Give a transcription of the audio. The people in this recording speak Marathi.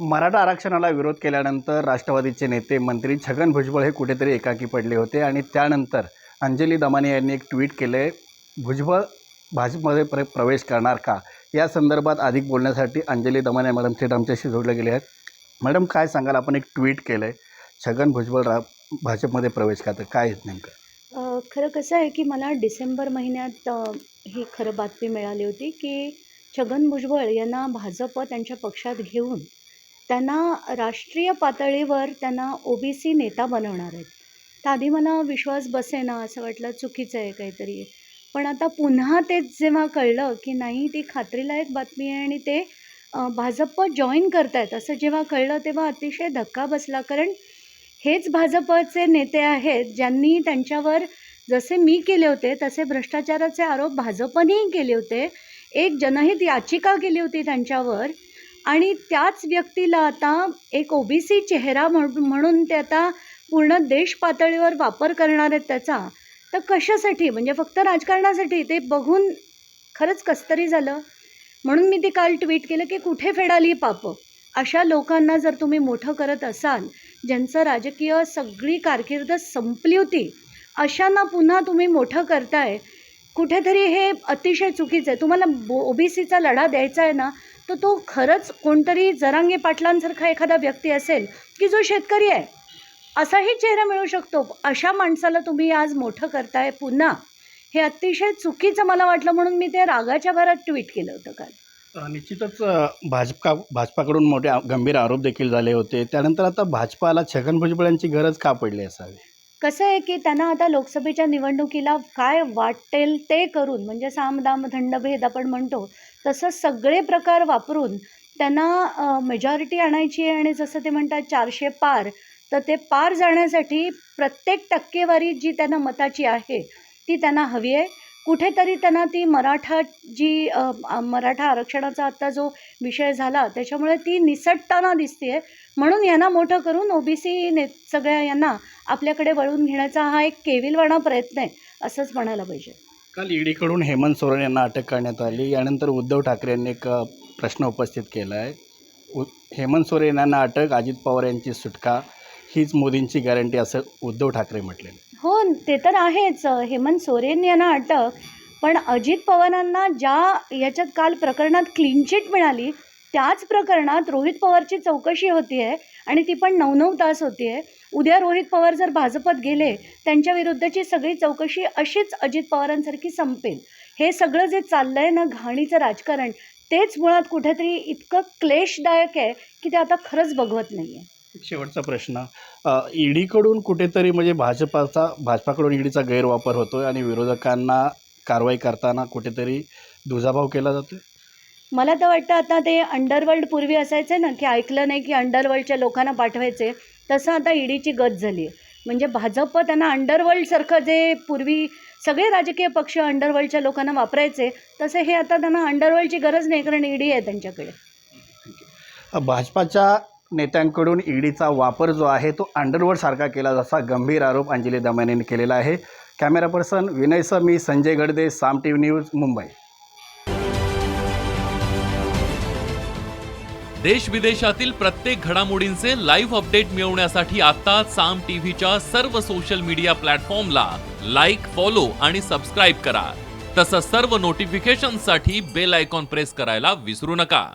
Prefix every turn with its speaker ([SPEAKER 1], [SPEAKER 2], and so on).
[SPEAKER 1] मराठा आरक्षणाला विरोध केल्यानंतर राष्ट्रवादीचे नेते मंत्री छगन भुजबळ हे कुठेतरी एकाकी पडले होते आणि त्यानंतर अंजली दमाने यांनी एक ट्विट केलं आहे भुजबळ भाजपमध्ये प्र प्रवेश करणार का? या संदर्भात अधिक बोलण्यासाठी अंजली दमाने मॅडम थेट आमच्याशी जोडले गेले आहेत. मॅडम काय सांगाल? आपण एक ट्विट केलं आहे छगन भुजबळ रा भाजपमध्ये प्रवेश करतं काय नेमकं?
[SPEAKER 2] खरं कसं आहे की मला डिसेंबर महिन्यात ही खरं बातमी मिळाली होती की छगन भुजबळ यांना भाजप त्यांच्या पक्षात घेऊन त्यांना राष्ट्रीय पातळीवर त्यांना ओ बी सी नेता बनवणार आहेत. तर आधी मला विश्वास बसेना असं वाटलं चुकीचं आहे काहीतरी. पण आता पुन्हा तेच जेव्हा कळलं की नाही ती खात्रीलायक बातमी आहे आणि ते भाजप जॉईन करतायत असं जेव्हा कळलं तेव्हा अतिशय धक्का बसला. कारण हेच भाजपचे नेते आहेत ज्यांनी त्यांच्यावर जसे मी केले होते तसे भ्रष्टाचाराचे आरोप भाजपनेही केले होते. एक जनहित याचिका केली होती त्यांच्यावर. आणि त्याच व्यक्तीला आता एक ओबीसी चेहरा म्हणून म्हणून ते आता पूर्ण देश पातळीवर वापर करणार आहेत त्याचा. तर कशासाठी? म्हणजे फक्त राजकारणासाठी? ते बघून खरंच कसतरी झालं. म्हणून मी ते काल ट्विट केलं की कुठे फेडाली पापं? अशा लोकांना जर तुम्ही मोठं करत असाल ज्यांचं राजकीय सगळी कारकीर्द संपली होती अशांना पुन्हा तुम्ही मोठं करताय. कुठेतरी हे अतिशय चुकीचं आहे. तुम्हाला ओ बी सीचा लढा द्यायचा आहे ना तर तो खरंच कोणतरी जरांगे पाटलांसारखा एखादा व्यक्ती असेल की जो शेतकरी आहे? असाही चेहरा मिळू शकतो. अशा माणसाला तुम्ही आज मोठं करताय पुन्हा. हे अतिशय चुकीचं मला वाटलं म्हणून मी ते रागाच्या भरात ट्विट केलं होतं काल.
[SPEAKER 1] निश्चितच भाजपा भाजपाकडून मोठे गंभीर आरोप देखील झाले होते. त्यानंतर आता भाजपाला छगन भुजबळ यांची गरज का पडली असावी?
[SPEAKER 2] कसं आहे की त्यांना आता लोकसभेच्या निवडणुकीला काय वाटेल ते करून म्हणजे सामदाम दंडभेद थंडभेद आपण म्हणतो तसं सगळे प्रकार वापरून त्यांना मेजॉरिटी आणायची आहे आणि जसं ते म्हणतात चारशे पार तर ते पार जाण्यासाठी प्रत्येक टक्केवारी जी त्यांना मताची आहे ती त्यांना हवी आहे. कुठेतरी त्यांना ती मराठा जी मराठा आरक्षणाचा आत्ता जो विषय झाला त्याच्यामुळे ती निसटताना दिसते म्हणून यांना मोठं करून ओबीसी ने सगळ्या यांना आपल्याकडे वळवून घेण्याचा हा एक केविलवाणा प्रयत्न आहे असंच म्हणायला पाहिजे.
[SPEAKER 1] काल ईडीकडून हेमंत सोरेन यांना अटक करण्यात आली. यानंतर उद्धव ठाकरे यांनी एक प्रश्न उपस्थित केला आहे हेमंत सोरेन यांना अटक अजित पवार यांची सुटका हीच मोदींची गॅरंटी असं उद्धव ठाकरे म्हटलेलं
[SPEAKER 2] हो ते तर आहेच. हेमंत सोरेन यांना अटक. पण अजित पवारांना ज्या याच्यात काल प्रकरणात क्लीन चिट मिळाली त्याच प्रकरणात रोहित पवारची चौकशी होती आहे आणि ती पण नऊ नऊ तास होती आहे उद्या रोहित पवार जर भाजपत गेले त्यांच्या विरुद्धची सगळी चौकशी अशीच अजित पवारांसारखी संपेल. हे सगळं जे चाललं आहे ना घाणीचं राजकारण तेच मुळात कुठेतरी इतकं क्लेशदायक आहे की ते आता खरंच बघवत नाही आहे
[SPEAKER 1] एक शेवटचा प्रश्न. ईडीकडून कुठेतरी म्हणजे भाजपाचा भाजपाकडून ईडीचा गैरवापर होतो आणि विरोधकांना कारवाई करताना कुठेतरी दुजाभाव केला जातो
[SPEAKER 2] मला तर वाटतं आता ते अंडरवर्ल्ड पूर्वी असायचं ना की ऐकलं नाही की अंडरवर्ल्डच्या लोकांना पाठवायचे तसं आता ईडीची गत झाली आहे. म्हणजे भाजप त्यांना अंडरवर्ल्डसारखं जे पूर्वी सगळे राजकीय पक्ष अंडरवर्ल्डच्या लोकांना वापरायचे तसे हे आता त्यांना अंडरवर्ल्डची गरज नाही कारण ईडी आहे त्यांच्याकडे.
[SPEAKER 1] भाजपाच्या नेत्यांकडून ईडीचा वापर जो आहे तो अंडरवर्डसारखा केला जसा गंभीर आरोप अंजली दमानेने केलेला आहे. कॅमेरा पर्सन विनयसह मी Sanjay Gadade Saam T V news Mumbai.
[SPEAKER 3] देश विदेशातील प्रत्येक घडामोडींचे लाईव्ह अपडेट मिळवण्यासाठी आता साम टीव्हीच्या सर्व सोशल मीडिया प्लॅटफॉर्मला लाईक फॉलो आणि सबस्क्राईब करा. तसंच सर्व नोटिफिकेशनसाठी बेल आयकॉन प्रेस करायला विसरू नका.